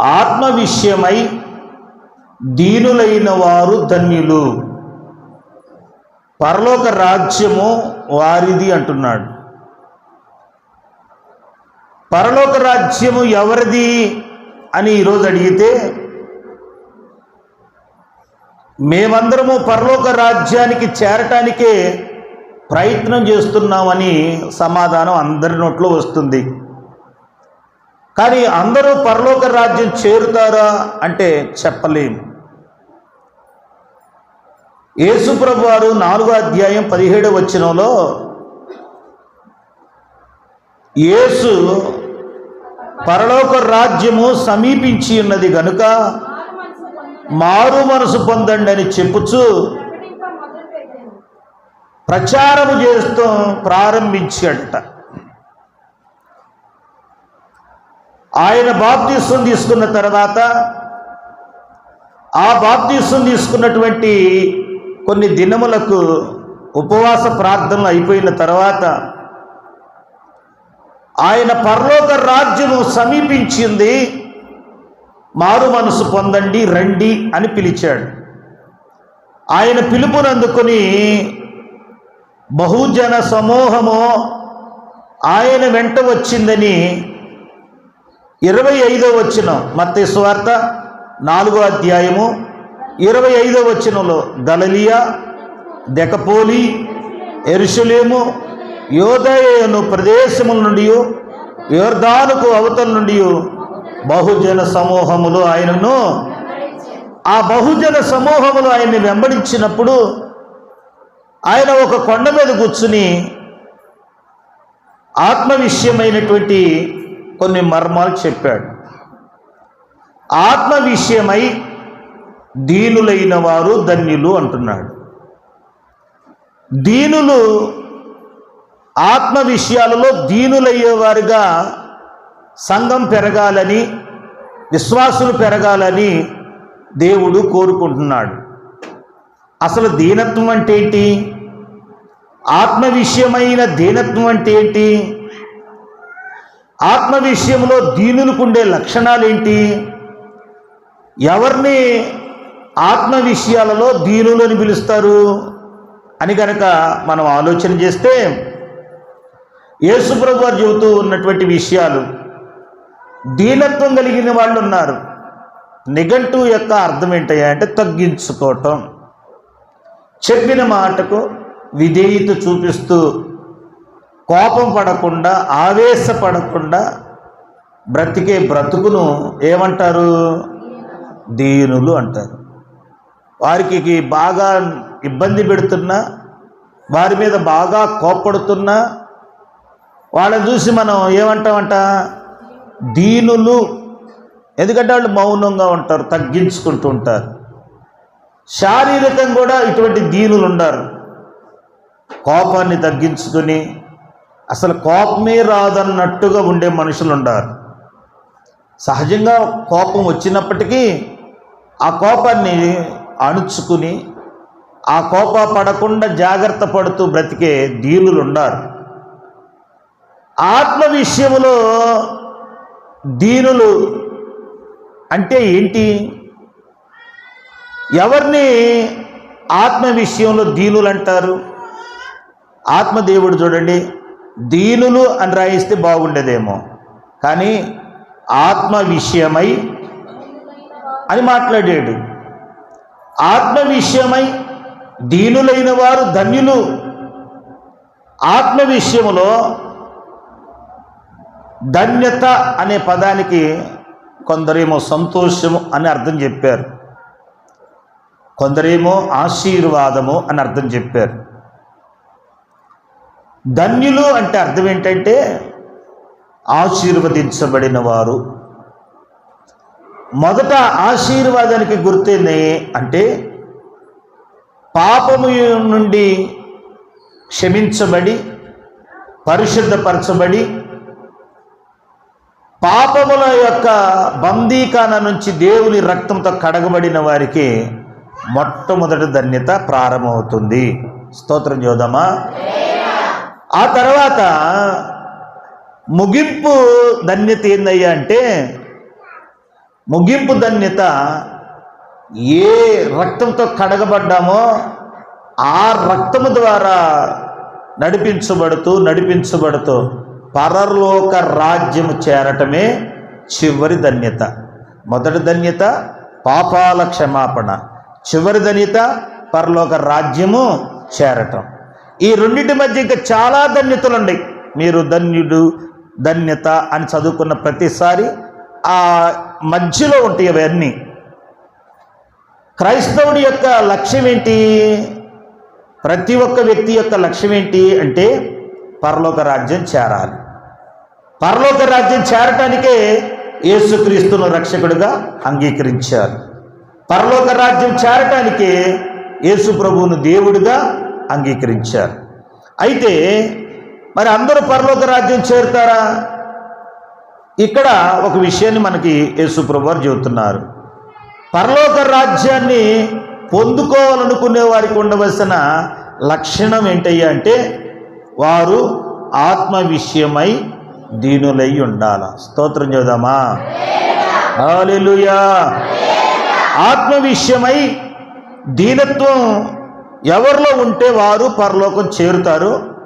ఆత్మ విషయమై దీనులైన వారు ధన్యులు. పరలోక రాజ్యము వారిది అంటున్నాడు. పరలోక రాజ్యము ఎవరిది అని ఈరోజు అడిగితే మేమందరము పరలోక రాజ్యానికి చేరటానికే ప్రయత్నం చేస్తున్నామని సమాధానం అందరి నోట్లో వస్తుంది. కానీ అందరూ పరలోక రాజ్యం చేరుతారా అంటే చెప్పలేము. యేసుప్రభు వారు నాలుగో అధ్యాయం పదిహేడు వచ్చినంలో యేసు పరలోక రాజ్యము సమీపించి ఉన్నది గనుక మారు మనసు పొందండి అని చెప్పుచు ప్రచారము చేస్తూ ప్రారంభించాడట ఆయన బాప్తీసం తీసుకున్న తర్వాత ఆ బాప్తీసం తీసుకున్నటువంటి కొన్ని దినములకు ఉపవాస ప్రార్థనలు అయిపోయిన తర్వాత ఆయన పరలోక రాజ్యము సమీపించింది మారు మనసు పొందండి రండి అని పిలిచాడు. ఆయన పిలుపునందుకొని బహుజన సమూహము ఆయన వెంట వచ్చిందని ఇరవై ఐదో వచ్చిన మత్తే స్వార్త నాలుగో అధ్యాయము ఇరవై ఐదో వచ్చినలో గలలియా దెకపోలి ఎరుషులేము యోదయను ప్రదేశముల నుండి యోర్దానుకు అవతల నుండి బహుజన సమూహములు ఆయనను. ఆ బహుజన సమూహములు ఆయన్ని వెంబడించినప్పుడు ఆయన ఒక కొండ మీద కూర్చుని ఆత్మ విషయమైనటువంటి కొన్ని మర్మాలు చెప్పాడు. ఆత్మ విషయమై దీనులైన వారు ధన్యులు అంటున్నాడు. దీనులు ఆత్మ విషయాలలో దీనులయ్యేవారుగా సంఘం పెరగాలని విశ్వాసులు పెరగాలని దేవుడు కోరుకుంటున్నాడు. అసలు దీనత్వం అంటే ఏంటి? ఆత్మ విషయమైన దీనత్వం అంటే ఏంటి? ఆత్మ విషయంలో దీనులకు ఉండే లక్షణాలు ఏంటి ఎవరిని ఆత్మ విషయాలలో దీనులని పిలుస్తారు? అని కనుక మనం ఆలోచన చేస్తే యేసుప్రభు వారు చెబుతూ ఉన్నటువంటి విషయాలు దీనత్వం కలిగిన వాళ్ళు ఉన్నారు నిఘంటు యొక్క అర్థం ఏంటయ్యా అంటే తగ్గించుకోవటం. చెప్పిన మాటకు విధేయత చూపిస్తూ కోపం పడకుండా ఆవేశపడకుండా బ్రతికే బ్రతుకును ఏమంటారు? దీనులు అంటారు. వారికి బాగా ఇబ్బంది పెడుతున్నా వారి మీద బాగా కోప్పడుతున్నా వాళ్ళని చూసి మనం ఏమంటామంట? దీనులు. ఎందుకంటే వాళ్ళు మౌనంగా ఉంటారు తగ్గించుకుంటూ ఉంటారు. శారీరకంగా కూడా ఇటువంటి దీనులు ఉండరు. కోపాన్ని తగ్గించుకొని అసలు కోపమే రాదన్నట్టుగా ఉండే మనుషులు ఉండారు సహజంగా కోపం వచ్చినప్పటికీ ఆ కోపాన్ని అణుచుకుని ఆ కోప పడకుండా జాగ్రత్త పడుతూ బ్రతికే దీనులు ఉండారు ఆత్మ విషయంలో దీనులు అంటే ఏంటి? ఎవరిని ఆత్మ విషయంలో దీనులు అంటారు ఆత్మదేవుడు చూడండి దీనులు అని రాయిస్తే బాగుండేదేమో. కానీ ఆత్మ విషయమై అని మాట్లాడాడు. ఆత్మ విషయమై దీనులైన వారు ధన్యులు. ఆత్మ విషయములో ధన్యత అనే పదానికి కొందరేమో సంతోషము అని అర్థం చెప్పారు. కొందరేమో ఆశీర్వాదము అని అర్థం చెప్పారు. ధన్యులు అంటే అర్థం ఏంటంటే ఆశీర్వదించబడిన వారు మొదట ఆశీర్వాదానికి గుర్తేంది అంటే పాపము నుండి క్షమించబడి పరిశుద్ధపరచబడి పాపముల యొక్క బందీకాన నుంచి దేవుని రక్తంతో కడగబడిన వారికి మొట్టమొదటి ధన్యత ప్రారంభమవుతుంది. స్తోత్రం చూద్దామా? ఆ తర్వాత ముగింపు ధన్యత ఏందయ్యా అంటే ముగింపు ధన్యత ఏ రక్తంతో కడగబడ్డామో ఆ రక్తము ద్వారా నడిపించబడుతూ నడిపించబడుతూ పరలోక రాజ్యము చేరటమే చివరి ధన్యత. మొదటి ధన్యత పాపాల క్షమాపణ. చివరి ధన్యత పరలోక రాజ్యము చేరటం. ఈ రెండింటి మధ్య ఇంకా చాలా ధన్యతలు ఉన్నాయి మీరు ధన్యుడు ధన్యత అని చదువుకున్న ప్రతిసారి ఆ మధ్యలో ఉంటాయి అవన్నీ. క్రైస్తవుడి యొక్క లక్ష్యం ఏంటి ప్రతి ఒక్క వ్యక్తి యొక్క లక్ష్యం ఏంటి అంటే పరలోక రాజ్యం చేరాలి. పరలోక రాజ్యం చేరటానికే యేసుక్రీస్తును రక్షకుడిగా అంగీకరించారు. పరలోక రాజ్యం చేరటానికే యేసు ప్రభువును దేవుడిగా అంగీకరించారు. అయితే మరి అందరూ పరలోక రాజ్యం చేరుతారా? ఇక్కడ ఒక విషయాన్ని మనకి యేసు వారు చెబుతున్నారు. పరలోక రాజ్యాన్ని పొందుకోవాలనుకునే వారికి ఉండవలసిన లక్షణం ఏంటయ్యా అంటే వారు ఆత్మ విషయమై దీనులై ఉండాల. స్తోత్రం చదుదామా ఆత్మ విషయమై దీనత్వం ఎవరిలో ఉంటే వారు పరలోకం చేరుతారు?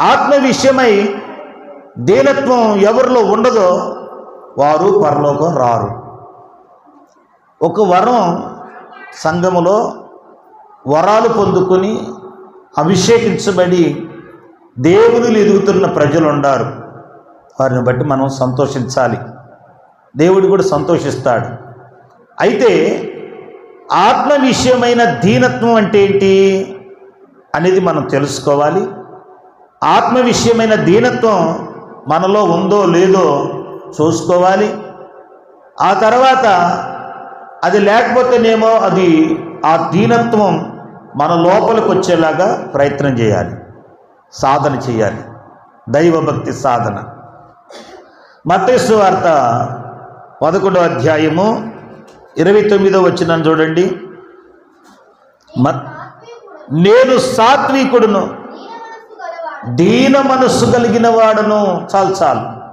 ఆత్మ విషయమై దీనత్వం ఎవరిలో ఉండదో వారు పరలోకం రారు. ఒక వరం సంఘములో వరాలు పొందుకొని అభిషేకించబడి దేవునిలు ఎదుగుతున్న ప్రజలు ఉండారు. వారిని బట్టి మనం సంతోషించాలి. దేవుడు కూడా సంతోషిస్తాడు. అయితే ఆత్మ విషయమైన దీనత్వం అంటే ఏంటి అనేది మనం తెలుసుకోవాలి. ఆత్మ విషయమైన దీనత్వం మనలో ఉందో లేదో చూసుకోవాలి. ఆ తర్వాత అది లేకపోతేనేమో అది ఆ దీనత్వం మన లోపలికి వచ్చేలాగా ప్రయత్నం చేయాలి. సాధన చేయాలి. దైవభక్తి సాధన. మత్తేసు వార్త పదకొండో అధ్యాయము ఇరవై తొమ్మిదో వచ్చిన చూడండి. మత్ నేను సాత్వికుడును. దీన మనస్సు కలిగిన వాడును చాలు చాలు.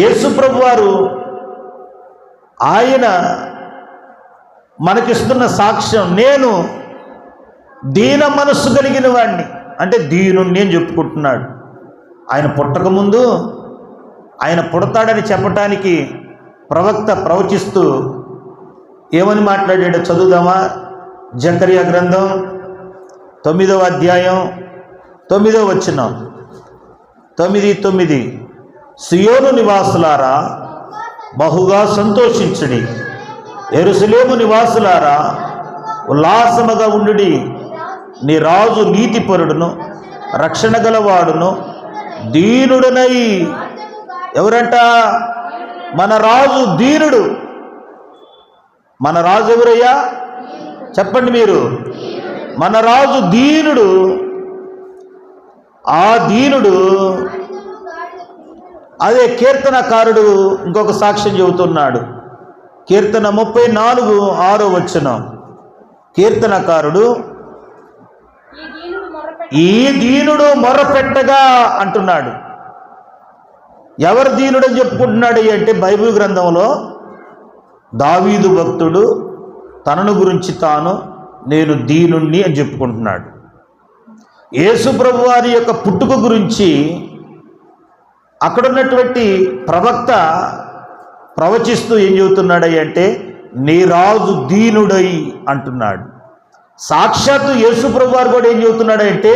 యేసుప్రభు వారు ఆయన మనకిస్తున్న సాక్ష్యం నేను దీన మనస్సు కలిగిన వాడిని అంటే దీనుణ్ణి నేను చెప్పుకుంటున్నాడు. ఆయన పుట్టకముందు ఆయన పుడతాడని చెప్పటానికి ప్రవక్త ప్రవచిస్తూ ఏమని మాట్లాడాడో చదువుదామా? జకర్య గ్రంథం తొమ్మిదవ అధ్యాయం తొమ్మిదవ వచ్చిన తొమ్మిది తొమ్మిది. సియోను నివాసులారా బహుగా సంతోషించుడి. ఎరుసలేము నివాసులారా ఉల్లాసముగా ఉండుడి. నీ రాజు నీతిపరుడును రక్షణ గలవాడును దీనుడునై. ఎవరంట? మన రాజు దీనుడు. మన రాజు ఎవరయ్యా? చెప్పండి మీరు. మన రాజు దీనుడు. ఆ దీనుడు అదే కీర్తనకారుడు ఇంకొక సాక్ష్యం చెబుతున్నాడు. కీర్తన ముప్పై నాలుగు ఆరో వచ్చిన కీర్తనకారుడు ఈ దీనుడు మొరపెట్టగా అంటున్నాడు. ఎవరు దీనుడని చెప్పుకుంటున్నాడు అంటే బైబిల్ గ్రంథంలో దావీదు భక్తుడు తనను గురించి తాను నేను దీనుణ్ణి అని చెప్పుకుంటున్నాడు. యేసు ప్రభు వారి యొక్క పుట్టుక గురించి అక్కడున్నటువంటి ప్రవక్త ప్రవచిస్తూ ఏం చెబుతున్నాడై అంటే నీ రాజు దీనుడై అంటున్నాడు. సాక్షాత్తు యేసు ప్రభు వారు కూడా ఏం చెబుతున్నాడంటే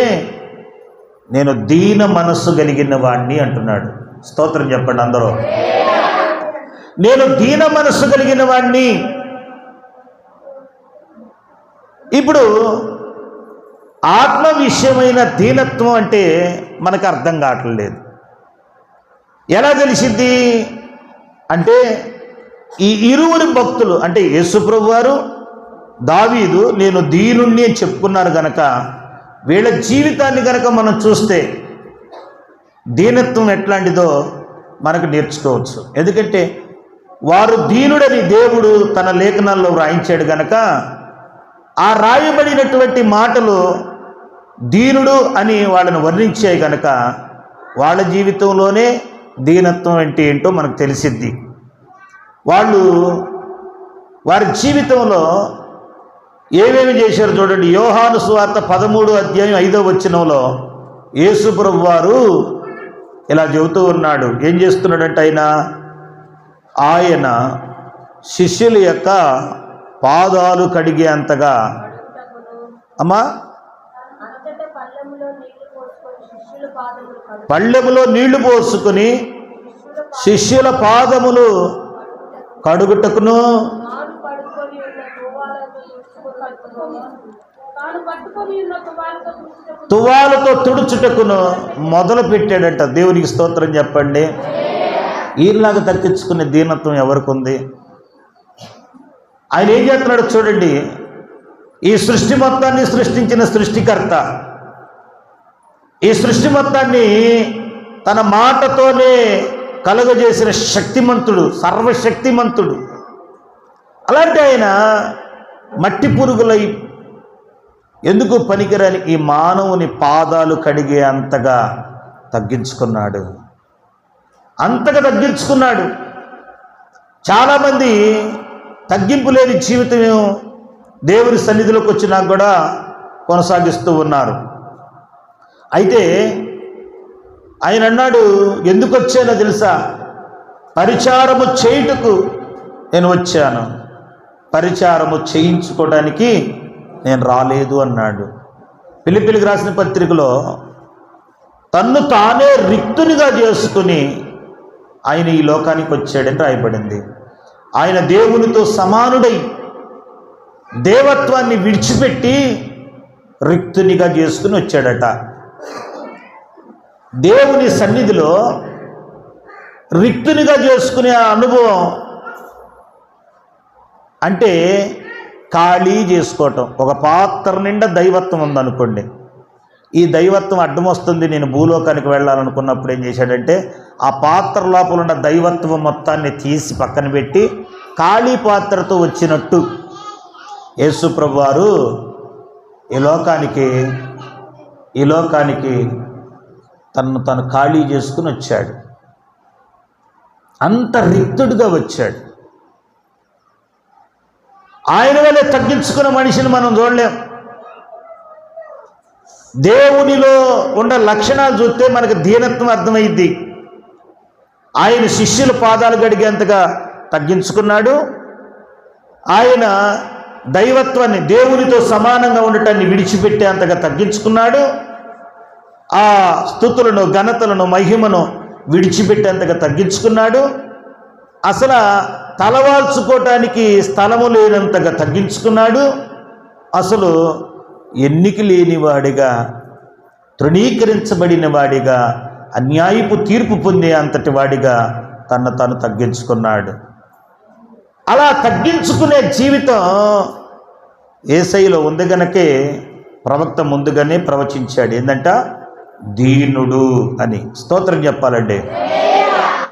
నేను దీన మనస్సు కలిగిన వాణ్ణి అంటున్నాడు. స్తోత్రం చెప్పండి అందరూ. నేను దీన మనస్సు కలిగిన వాణ్ణి. ఇప్పుడు ఆత్మ విషయమైన దీనత్వం అంటే మనకు అర్థం కావట్లేదు ఎలా తెలిసింది అంటే ఈ ఇరువురి భక్తులు అంటే యేసుప్రభు వారు దావీదు నేను దీనుణ్ణి అని చెప్పుకున్నారు గనక వీళ్ళ జీవితాన్ని గనక మనం చూస్తే దీనత్వం ఎట్లాంటిదో మనకు నేర్చుకోవచ్చు. ఎందుకంటే వారు దీనుడని దేవుడు తన లేఖనాల్లో వ్రాయించాడు గనక ఆ రాయబడినటువంటి మాటలు దీనుడు అని వాళ్ళని వర్ణించాయి గనక వాళ్ళ జీవితంలోనే దీనత్వం అంటే ఏంటో మనకు తెలిసిద్ది. వాళ్ళు వారి జీవితంలో ఏమేమి చేశారు చూడండి. యోహాను సువార్త పదమూడు అధ్యాయం ఐదో వచ్చినంలో యేసుప్రభు వారు ఇలా చెబుతూ ఉన్నాడు. ఏం చేస్తున్నాడంటే ఆయన? ఆయన శిష్యుల యొక్క పాదాలు కడిగే అంతగా అమ్మా? పళ్ళెములో నీళ్ళు పోసుకుని శిష్యుల పాదములు కడుగుటకును? తువాలతో తుడుచుటకును మొదలు పెట్టాడట దేవునికి స్తోత్రం చెప్పండి. ఈయనలాగా దక్కించుకునే దీనత్వం ఎవరికి ఉంది ఆయన ఏం చేస్తున్నాడు చూడండి. ఈ సృష్టి మొత్తాన్ని సృష్టించిన సృష్టికర్త. ఈ సృష్టి మొత్తాన్ని తన మాటతోనే కలుగజేసిన శక్తిమంతుడు సర్వశక్తిమంతుడు. అలాంటి ఆయన మట్టి పురుగులై ఎందుకు పనికిరాని ఈ మానవుని పాదాలు కడిగే అంతగా తగ్గించుకున్నాడు? అంతగా తగ్గించుకున్నాడు. చాలామంది తగ్గింపు లేని జీవితం దేవుని సన్నిధిలోకి వచ్చినా కూడా కొనసాగిస్తూ ఉన్నారు. అయితే ఆయన అన్నాడు ఎందుకు వచ్చానో తెలుసా? పరిచారము చేయుటకు నేను వచ్చాను. పరిచారము చేయించుకోవడానికి నేను రాలేదు అన్నాడు. పిలిపిలికి రాసిన పత్రికలో తన్ను తానే రిక్తునిగా చేసుకుని ఆయన ఈ లోకానికి వచ్చాడని రాయబడింది. ఆయన దేవునితో సమానుడై దేవత్వాన్ని విడిచిపెట్టి రిక్తునిగా చేసుకుని వచ్చాడట. దేవుని సన్నిధిలో రిక్తునిగా చేసుకునే అనుభవం అంటే ఖాళీ చేసుకోవటం. ఒక పాత్ర నిండా దైవత్వం ఉందనుకోండి. ఈ దైవత్వం అడ్డం వస్తుంది. నేను భూలోకానికి వెళ్ళాలనుకున్నప్పుడు ఏం చేశాడంటే ఆ పాత్ర లోపల ఉన్న దైవత్వం మొత్తాన్ని తీసి పక్కన పెట్టి ఖాళీ పాత్రతో వచ్చినట్టు యేసుప్రభు వారు ఈ లోకానికి ఈ లోకానికి తను తను ఖాళీ చేసుకుని వచ్చాడు. అంత రిక్తుడిగా వచ్చాడు. ఆయన వల్లే తగ్గించుకున్న మనిషిని మనం చూడలేం. దేవునిలో ఉన్న లక్షణాలు చూస్తే మనకు దీనత్వం అర్థమైంది. ఆయన శిష్యుల పాదాలు గడిగేంతగా తగ్గించుకున్నాడు. ఆయన దైవత్వాన్ని దేవునితో సమానంగా ఉండటాన్ని విడిచిపెట్టేంతగా తగ్గించుకున్నాడు. ఆ స్థుతులను ఘనతలను మహిమను విడిచిపెట్టేంతగా తగ్గించుకున్నాడు. అసలు తలవాల్చుకోవటానికి స్థలము లేనంతగా తగ్గించుకున్నాడు. అసలు ఎన్నిక లేనివాడిగా తృణీకరించబడిన వాడిగా అన్యాయపు తీర్పు పొందే అంతటి వాడిగా తను తను తగ్గించుకున్నాడు. అలా తగ్గించుకునే జీవితం ఏసైలో ఉంది గనకే ప్రవక్త ముందుగానే ప్రవచించాడు. ఏంటంట దీనుడు అని. స్తోత్రం చెప్పాలండి.